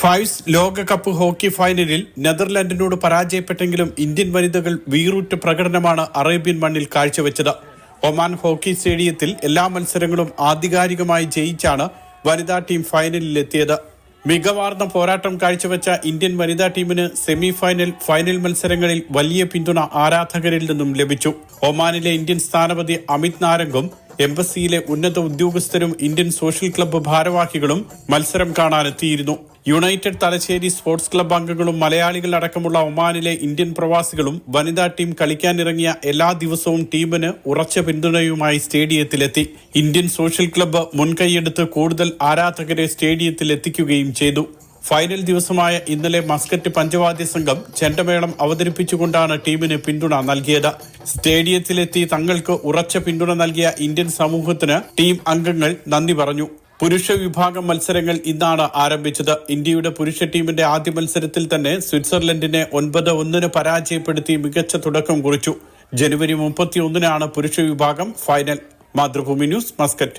Fives ലോകകപ്പ് hockey ഫൈനലിൽ നെതർലാൻഡിനോട് പരാജയപ്പെട്ടെങ്കിലും Indian വനിതകൾ വീറുറ്റ പ്രകടനമാണ് അറേബ്യൻ മണ്ണിൽ കാഴ്ചവെച്ചത്. ഒമാൻ ഹോക്കി സ്റ്റേഡിയത്തിൽ എല്ലാ മത്സരങ്ങളും ആധികാരികമായി ജയിച്ചാണ് വനിതാ ടീം ഫൈനലിലെത്തിയത്. മികവാർന്ന പോരാട്ടം കാഴ്ചവെച്ച ഇന്ത്യൻ വനിതാ ടീമിന് സെമി ഫൈനൽ ഫൈനൽ മത്സരങ്ങളിൽ വലിയ പിന്തുണ ആരാധകരിൽ നിന്നും ലഭിച്ചു. ഒമാനിലെ ഇന്ത്യൻ സ്ഥാനപതി അമിത് നാരംഗും എംബസിയിലെ ഉന്നത ഉദ്യോഗസ്ഥരും ഇന്ത്യൻ സോഷ്യൽ ക്ലബ്ബ് ഭാരവാഹികളും മത്സരം കാണാനെത്തിയിരുന്നു. യുണൈറ്റഡ് തലശ്ശേരി സ്പോർട്സ് ക്ലബ്ബ് അംഗങ്ങളും മലയാളികൾ അടക്കമുള്ള ഒമാനിലെ ഇന്ത്യൻ പ്രവാസികളും വനിതാ ടീം കളിക്കാനിറങ്ങിയ എല്ലാ ദിവസവും ടീമിന് ഉറച്ച പിന്തുണയുമായി സ്റ്റേഡിയത്തിലെത്തി. ഇന്ത്യൻ സോഷ്യൽ ക്ലബ്ബ് മുൻകൈയെടുത്ത് കൂടുതൽ ആരാധകരെ സ്റ്റേഡിയത്തിൽ എത്തിക്കുകയും ചെയ്തു. ഫൈനൽ ദിവസമായ ഇന്നലെ മസ്കറ്റ് പഞ്ചവാദ്യ സംഘം ചെണ്ടമേളം അവതരിപ്പിച്ചുകൊണ്ടാണ് ടീമിന് പിന്തുണ നൽകിയത്. സ്റ്റേഡിയത്തിലെത്തി തങ്ങൾക്ക് ഉറച്ച പിന്തുണ നൽകിയ ഇന്ത്യൻ സമൂഹത്തിന് ടീം അംഗങ്ങൾ നന്ദി പറഞ്ഞു. പുരുഷ വിഭാഗം മത്സരങ്ങൾ ഇന്നാണ് ആരംഭിച്ചത്. ഇന്ത്യയുടെ പുരുഷ ടീമിന്റെ ആദ്യ മത്സരത്തിൽ തന്നെ സ്വിറ്റ്സർലൻഡിനെ ഒൻപത് ഒന്നിന് പരാജയപ്പെടുത്തി മികച്ച തുടക്കം കുറിച്ചു. ജനുവരി മുപ്പത്തിയൊന്നിനാണ് പുരുഷ വിഭാഗം ഫൈനൽ. Mathrubhumi news Muscat.